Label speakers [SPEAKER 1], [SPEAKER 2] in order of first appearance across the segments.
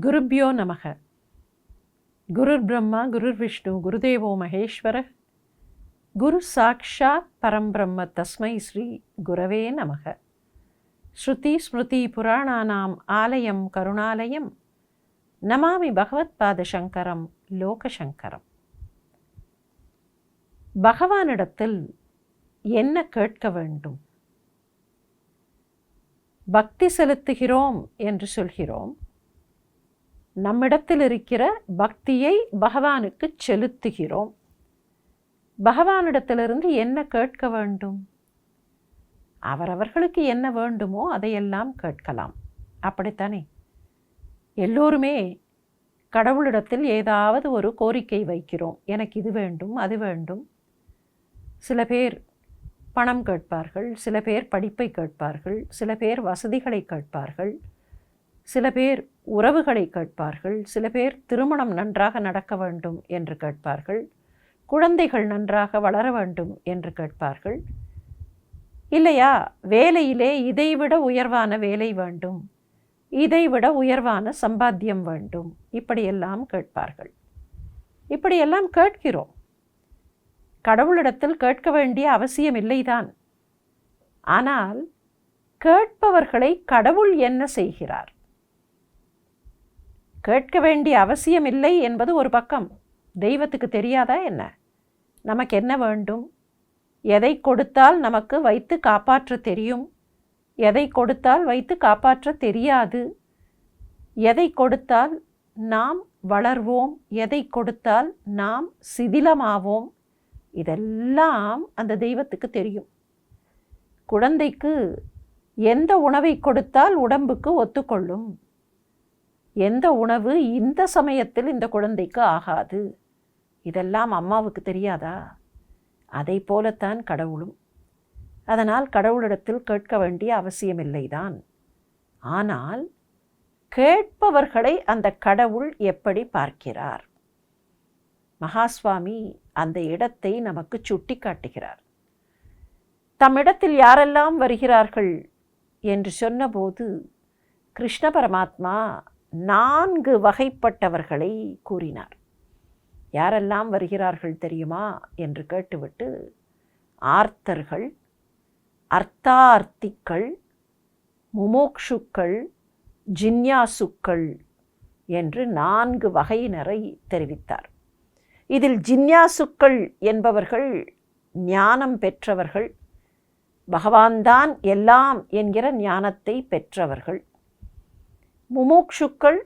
[SPEAKER 1] குருப்யோ நமக. குருர் பிரம்மா குருர் விஷ்ணு குருதேவோ மகேஸ்வர. குரு சாக்ஷாத் பரம்பிரம்ம தஸ்மை ஸ்ரீ குரவே நமக. ஸ்ருதி ஸ்மிருதி புராணானாம் ஆலயம் கருணாலயம். நமாமி பகவத்பாதசங்கரம் லோகசங்கரம். பகவானிடத்தில் என்ன கேட்க வேண்டும்? பக்தி செலுத்துகிறோம் என்று சொல்கிறோம். நம்மிடத்தில் இருக்கிற பக்தியை பகவானுக்கு செலுத்துகிறோம். பகவானிடத்திலிருந்து என்ன கேட்க வேண்டும்? அவரவர்களுக்கு என்ன வேண்டுமோ அதையெல்லாம் கேட்கலாம். அப்படித்தானே? எல்லோருமே கடவுளிடத்தில் ஏதாவது ஒரு கோரிக்கை வைக்கிறோம். எனக்கு இது வேண்டும் அது வேண்டும். சில பேர் பணம் கேட்பார்கள் சில பேர் படிப்பை கேட்பார்கள் சில பேர் வசதிகளை கேட்பார்கள் சில பேர் உறவுகளை கேட்பார்கள். சில பேர் திருமணம் நன்றாக நடக்க வேண்டும் என்று கேட்பார்கள். குழந்தைகள் நன்றாக வளர வேண்டும் என்று கேட்பார்கள். இல்லையா? வேலையிலே இதைவிட உயர்வான வேலை வேண்டும். இதைவிட உயர்வான சம்பாத்தியம் வேண்டும். இப்படியெல்லாம் கேட்பார்கள். இப்படியெல்லாம் கேட்கிறோம். கடவுளிடத்தில் கேட்க வேண்டிய அவசியம் இல்லைதான். ஆனால் கேட்பவர்களை கடவுள் என்ன செய்கிறார்? கேட்க வேண்டிய அவசியம் இல்லை என்பது ஒரு பக்கம். தெய்வத்துக்கு தெரியாதா என்ன? நமக்கு என்ன வேண்டும்? எதை கொடுத்தால் நமக்கு வைத்து காப்பாற்ற தெரியும்? எதை கொடுத்தால் வைத்து காப்பாற்ற தெரியாது? எதை கொடுத்தால் நாம் வளர்வோம்? எதை கொடுத்தால் நாம் சிதிலமாவோம்? இதெல்லாம் அந்த தெய்வத்துக்கு தெரியும். குழந்தைக்கு எந்த உணவை கொடுத்தால் உடம்புக்கு ஒத்துக்கொள்ளும்? எந்த உணவு இந்த சமயத்தில் இந்த குழந்தைக்கு ஆகாது? இதெல்லாம் அம்மாவுக்கு தெரியாதா? அதை போலத்தான் கடவுளும். அதனால் கடவுளிடத்தில் கேட்க வேண்டிய அவசியமில்லைதான் ஆனால் கேட்பவர்களை அந்த கடவுள் எப்படி பார்க்கிறார்? மகாஸ்வாமி அந்த இடத்தை நமக்கு சுட்டி காட்டுகிறார் தம்மிடத்தில் யாரெல்லாம் வருகிறார்கள்? என்று சொன்னபோது கிருஷ்ண பரமாத்மா நான்கு வகைப்பட்டவர்களை கூறினார். யாரெல்லாம் வருகிறார்கள் தெரியுமா? என்று கேட்டுவிட்டு ஆர்த்தர்கள் அர்த்தார்த்திக்கள் முமோக்ஷுக்கள் ஜின்யாசுக்கள் என்று நான்கு வகையினரை தெரிவித்தார். இதில் ஜின்யாசுக்கள் என்பவர்கள் ஞானம் பெற்றவர்கள் பகவான்தான் எல்லாம் என்கிற ஞானத்தை பெற்றவர்கள். முமூக்ஷுக்கள்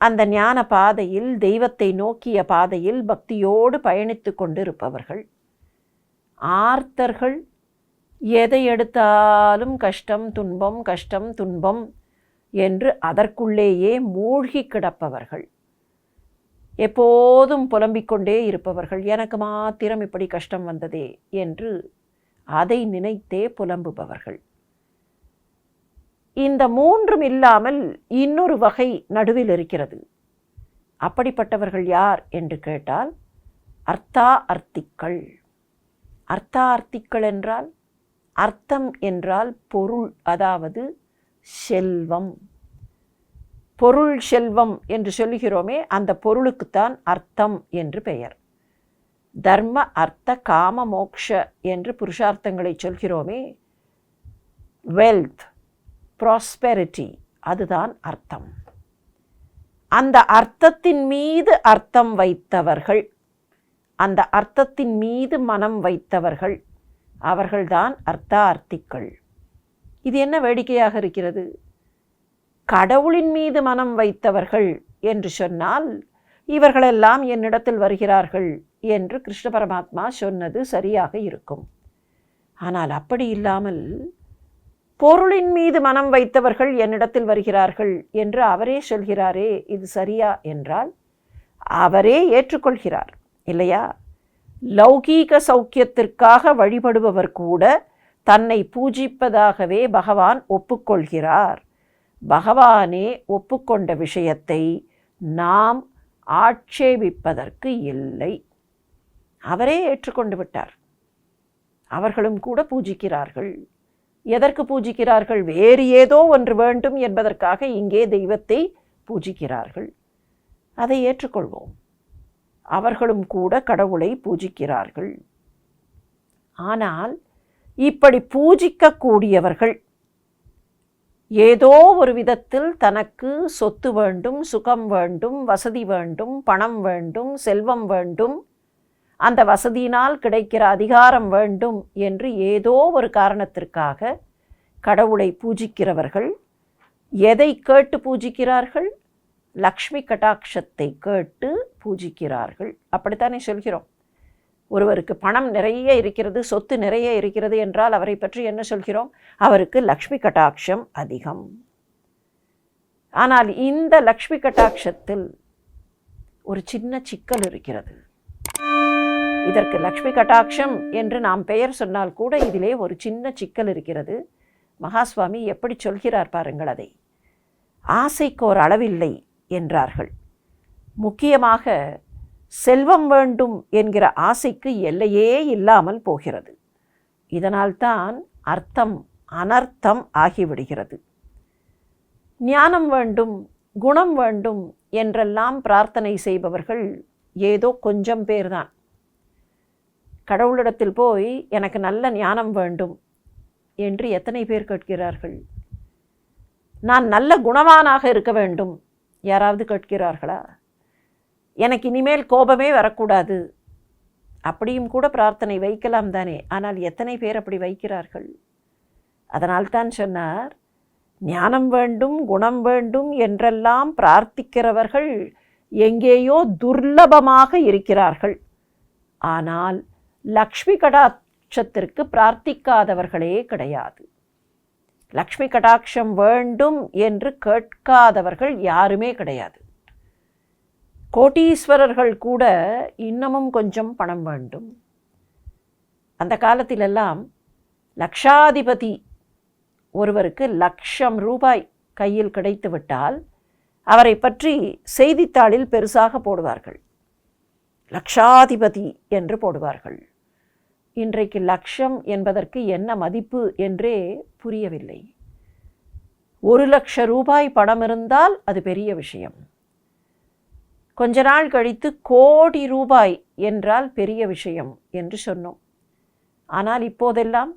[SPEAKER 1] அந்த ஞான பாதையில் தெய்வத்தை நோக்கிய பாதையில் பக்தியோடு பயணித்து கொண்டிருப்பவர்கள். ஆர்த்தர்கள் எதை எடுத்தாலும் கஷ்டம் துன்பம் கஷ்டம் துன்பம் என்று அதற்குள்ளேயே மூழ்கி கிடப்பவர்கள். எப்போதும் புலம்பிக் கொண்டே இருப்பவர்கள். எனக்கு மாத்திரம் இப்படி கஷ்டம் வந்ததே என்று அதை நினைத்தே புலம்புபவர்கள். இந்த மூன்றும் இல்லாமல் இன்னொரு வகை நடுவில் இருக்கிறது. அப்படிப்பட்டவர்கள் யார் என்று கேட்டால் அர்த்தா அர்த்திக்கள். அர்த்தா அர்த்திக்கள் என்றால் அர்த்தம் என்றால் பொருள் அதாவது செல்வம். பொருள் செல்வம் என்று சொல்லுகிறோமே அந்த பொருளுக்குத்தான் அர்த்தம் என்று பெயர். தர்ம அர்த்த காம மோக்ஷ என்று புருஷார்த்தங்களை சொல்கிறோமே வெல்த் ப்ராஸ்பெரிட்டி அதுதான் அர்த்தம். அந்த அர்த்தத்தின் மீது அர்த்தம் வைத்தவர்கள் அந்த அர்த்தத்தின் மீது மனம் வைத்தவர்கள் அவர்கள்தான் அர்த்தார்த்திக்கள் இது என்ன வேடிக்கையாக இருக்கிறது? கடவுளின் மீது மனம் வைத்தவர்கள் என்று சொன்னால் இவர்களெல்லாம் என்னிடத்தில் வருகிறார்கள் என்று கிருஷ்ண பரமாத்மா சொன்னது சரியாக இருக்கும். ஆனால் அப்படி இல்லாமல் பொருளின் மீது மனம் வைத்தவர்கள் என்னிடத்தில் வருகிறார்கள் என்று அவரே சொல்கிறாரே இது சரியா என்றால் அவரே ஏற்றுக்கொள்கிறார் இல்லையா? லௌகீக சௌக்கியத்திற்காக வழிபடுபவர் கூட தன்னை பூஜிப்பதாகவே பகவான் ஒப்புக்கொள்கிறார். பகவானே ஒப்புக்கொண்ட விஷயத்தை நாம் ஆட்சேபிப்பதற்கு இல்லை. அவரே ஏற்றுக்கொண்டு விட்டார். அவர்களும் கூட பூஜிக்கிறார்கள். எதற்கு பூஜிக்கிறார்கள்? வேறு ஏதோ ஒன்று வேண்டும் என்பதற்காக இங்கே தெய்வத்தை பூஜிக்கிறார்கள். அதை ஏற்றுக்கொள்வோம். அவர்களும் கூட கடவுளை பூஜிக்கிறார்கள். ஆனால் இப்படி பூஜிக்கக்கூடியவர்கள் ஏதோ ஒரு விதத்தில் தனக்கு சொத்து வேண்டும் சுகம் வேண்டும் வசதி வேண்டும் பணம் வேண்டும் செல்வம் வேண்டும் அந்த வசதியினால் கிடைக்கிற அதிகாரம் வேண்டும் என்று ஏதோ ஒரு காரணத்திற்காக கடவுளை பூஜிக்கிறவர்கள் எதை கேட்டு பூஜிக்கிறார்கள்? லக்ஷ்மி கட்டாட்சத்தை கேட்டு பூஜிக்கிறார்கள். அப்படித்தானே சொல்கிறோம். ஒருவருக்கு பணம் நிறைய இருக்கிறது சொத்து நிறைய இருக்கிறது என்றால் அவரை பற்றி என்ன சொல்கிறோம்? அவருக்கு லக்ஷ்மி கட்டாட்சம் அதிகம். ஆனால் இந்த லக்ஷ்மி கட்டாட்சத்தில் ஒரு சின்ன சிக்கல் இருக்கிறது. இதற்கு லக்ஷ்மி கட்டாட்சம் என்று நாம் பெயர் சொன்னால் கூட இதிலே ஒரு சின்ன சிக்கல் இருக்கிறது. மகாஸ்வாமி எப்படி சொல்கிறார் பாருங்கள் அதை. ஆசைக்கு ஒரு அளவில்லை என்றார்கள். முக்கியமாக செல்வம் வேண்டும் என்கிற ஆசைக்கு எல்லையே இல்லாமல் போகிறது. இதனால்தான் அர்த்தம் அனர்த்தம் ஆகிவிடுகிறது. ஞானம் வேண்டும் குணம் வேண்டும் என்றெல்லாம் பிரார்த்தனை செய்பவர்கள் ஏதோ கொஞ்சம் பேர்தான். கடவுளிடத்தில் போய் எனக்கு நல்ல ஞானம் வேண்டும் என்று எத்தனை பேர் கேட்கிறார்கள்? நான் நல்ல குணவானாக இருக்க வேண்டும். யாராவது கேட்கிறார்களா? எனக்கு இனிமேல் கோபமே வரக்கூடாது. அப்படியும் கூட பிரார்த்தனை வைக்கலாம் தானே. ஆனால் எத்தனை பேர் அப்படி வைக்கிறார்கள்? அதனால்தான் சொன்னார் ஞானம் வேண்டும் குணம் வேண்டும் என்றெல்லாம் பிரார்த்திக்கிறவர்கள் எங்கேயோ துர்லபமாக இருக்கிறார்கள். ஆனால் லக்ஷ்மி கடாட்சத்திற்கு பிரார்த்திக்காதவர்களே கிடையாது. லக்ஷ்மி கடாட்சம் வேண்டும் என்று கேட்காதவர்கள் யாருமே கிடையாது. கோட்டீஸ்வரர்கள் கூட இன்னமும் கொஞ்சம் பணம் வேண்டும். அந்த காலத்திலெல்லாம் லக்ஷாதிபதி ஒருவருக்கு லட்சம் ரூபாய் கையில் கிடைத்துவிட்டால் அவரை பற்றி செய்தித்தாளில் பெருசாக போடுவார்கள். லக்ஷாதிபதி என்று போடுவார்கள். இன்றைக்கு லட்சம் என்பதற்கு என்ன மதிப்பு என்றே புரியவில்லை. ஒரு லட்ச ரூபாய் பணம் இருந்தால் அது பெரிய விஷயம். கொஞ்ச நாள் கழித்து கோடி ரூபாய் என்றால் பெரிய விஷயம் என்று சொன்னோம். ஆனால் இப்போதெல்லாம்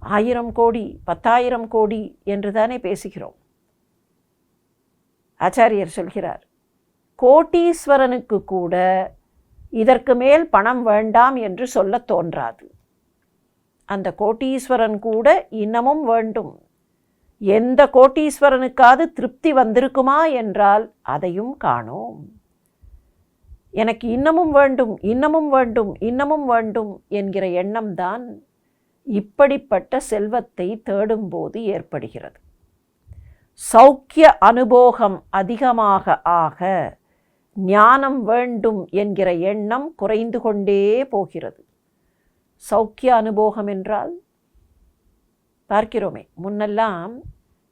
[SPEAKER 1] ஆயிரம் கோடி பத்தாயிரம் கோடி என்று தானே பேசுகிறோம். ஆச்சாரியர் சொல்கிறார் கோட்டீஸ்வரனுக்கு கூட இதற்கு மேல் பணம் வேண்டாம் என்று சொல்ல தோன்றாது. அந்த கோட்டீஸ்வரன் கூட இன்னமும் வேண்டும். எந்த கோட்டீஸ்வரனுக்காவது திருப்தி வந்திருக்குமா என்றால் அதையும் காணோம். எனக்கு இன்னமும் வேண்டும் இன்னமும் வேண்டும் இன்னமும் வேண்டும் என்கிற எண்ணம்தான் இப்படிப்பட்ட செல்வத்தை தேடும்போது ஏற்படுகிறது. சௌக்கிய அனுபோகம் அதிகமாக ஆக ஞானம் வேண்டும் என்கிற எண்ணம் குறைந்து கொண்டே போகிறது. சௌக்கிய அனுபோகம் என்றால் பார்க்கிறோமே முன்னெல்லாம்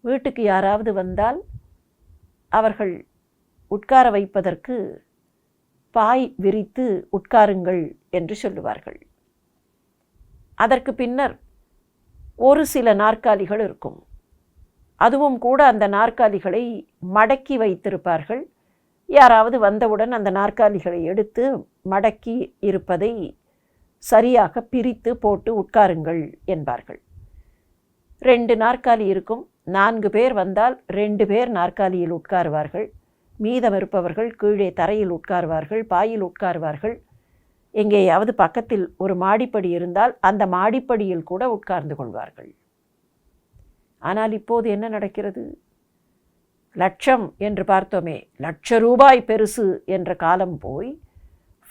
[SPEAKER 1] வீட்டுக்கு யாராவது வந்தால் அவர்கள் உட்கார வைப்பதற்கு பாய் விரித்து உட்காருங்கள் என்று சொல்லுவார்கள். அதற்கு பின்னர் ஒரு சில நாற்காலிகள் இருக்கும். அதுவும் கூட அந்த நாற்காலிகளை மடக்கி வைத்திருப்பார்கள். யாராவது வந்தவுடன் அந்த நாற்காலிகளை எடுத்து மடக்கி இருப்பதை சரியாக பிரித்து போட்டு உட்காருங்கள் என்பார்கள். ரெண்டு நாற்காலி இருக்கும். நான்கு பேர் வந்தால் ரெண்டு பேர் நாற்காலியில் உட்காருவார்கள். மீதம் இருப்பவர்கள் கீழே தரையில் உட்காருவார்கள் பாயில் உட்காருவார்கள். எங்கேயாவது பக்கத்தில் ஒரு மாடிப்படி இருந்தால் அந்த மாடிப்படியில் கூட உட்கார்ந்து கொள்வார்கள். ஆனால் இப்போது என்ன நடக்கிறது? லட்சம் என்று பார்த்தோமே லட்ச ரூபாய் பெருசு என்ற காலம் போய்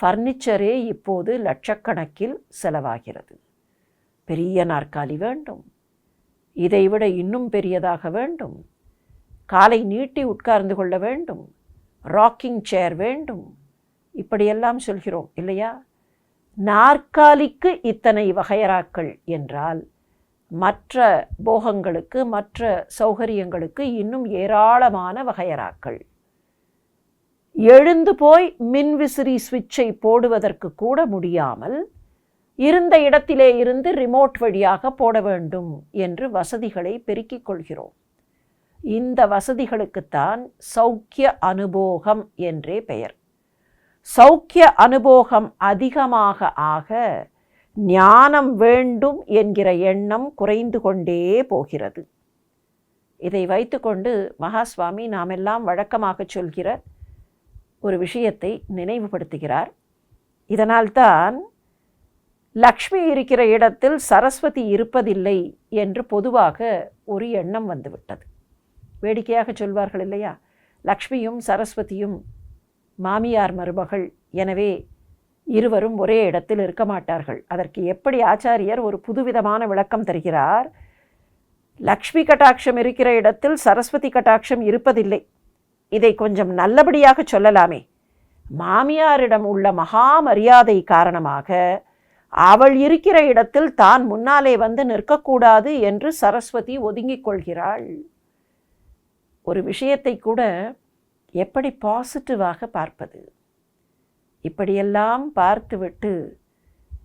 [SPEAKER 1] ஃபர்னிச்சரே இப்போது லட்சக்கணக்கில் செலவாகிறது. பெரிய நாற்காலி வேண்டும். இதைவிட இன்னும் பெரியதாக வேண்டும். காலை நீட்டி உட்கார்ந்து கொள்ள வேண்டும். ராக்கிங் சேர் வேண்டும். இப்படியெல்லாம் சொல்கிறோம் இல்லையா? நாற்காலிக்கு இத்தனை வகையராக்கள் என்றால் மற்ற போகங்களுக்கு மற்ற சௌகரியங்களுக்கு இன்னும் ஏராளமான வகையறாக்கள் எழுந்து போய் மின்விசிறி சுவிட்சை போடுவதற்கு கூட முடியாமல் இருந்த இடத்திலே இருந்து ரிமோட் வழியாக போட வேண்டும் என்று வசதிகளை பெருக்கிக் கொள்கிறோம். இந்த வசதிகளுக்குத்தான் சௌக்கிய அனுபோகம் என்றே பெயர். சௌக்கிய அனுபோகம் அதிகமாக ஆக ஞானம் வேண்டும் என்கிற எண்ணம் குறைந்து கொண்டே போகிறது. இதை வைத்துக்கொண்டு மகாஸ்வாமி நாமெல்லாம் வழக்கமாக சொல்கிற ஒரு விஷயத்தை நினைவுபடுத்துகிறார். இதனால்தான் லக்ஷ்மி இருக்கிற இடத்தில் சரஸ்வதி இருப்பதில்லை என்று பொதுவாக ஒரு எண்ணம் வந்துவிட்டது. வேடிக்கையாக சொல்வார்கள் இல்லையா? லக்ஷ்மியும் சரஸ்வதியும் மாமியார் மருமகள். எனவே இருவரும் ஒரே இடத்தில் இருக்க மாட்டார்கள். அதற்கு எப்படி ஆச்சாரியர் ஒரு புதுவிதமான விளக்கம் தருகிறார்? லக்ஷ்மி கட்டாட்சம் இருக்கிற இடத்தில் சரஸ்வதி கட்டாட்சம் இருப்பதில்லை. இதை கொஞ்சம் நல்லபடியாக சொல்லலாமே. மாமியாரிடம் உள்ள மகா மரியாதை காரணமாக அவள் இருக்கிற இடத்தில் தான் முன்னாலே வந்து நிற்கக்கூடாது என்று சரஸ்வதி ஒதுங்கிக் கொள்கிறாள். ஒரு விஷயத்தை கூட எப்படி பாசிட்டிவாக பார்ப்பது? இப்படியெல்லாம் பார்த்துவிட்டு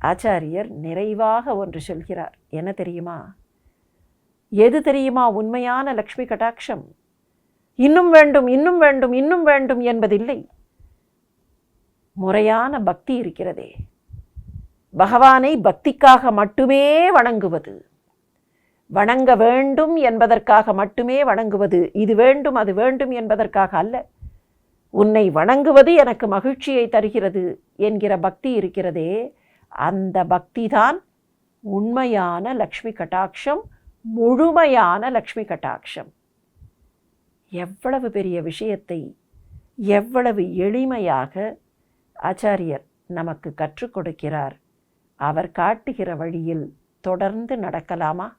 [SPEAKER 1] ஆச்சாரியர் நிறைவாக ஒன்று சொல்கிறார். என்ன தெரியுமா? எது தெரியுமா? உண்மையான லக்ஷ்மி கட்டாட்சம் இன்னும் வேண்டும் இன்னும் வேண்டும் இன்னும் வேண்டும் என்பதில்லை. முறையான பக்தி இருக்கிறதே. பகவானை பக்திக்காக மட்டுமே வணங்குவது. வணங்க வேண்டும் என்பதற்காக மட்டுமே வணங்குவது. இது வேண்டும் அது வேண்டும் என்பதற்காக அல்ல. உன்னை வணங்குவது எனக்கு மகிழ்ச்சியை தருகிறது என்கிற பக்தி இருக்கிறதே அந்த பக்தி தான் உண்மையான லக்ஷ்மி கட்டாட்சம் முழுமையான லக்ஷ்மி கட்டாட்சம். எவ்வளவு பெரிய விஷயத்தை எவ்வளவு எளிமையாக ஆச்சாரியர் நமக்கு கற்றுக் கொடுக்கிறார். அவர் காட்டுகிற வழியில் தொடர்ந்து நடக்கலாமா?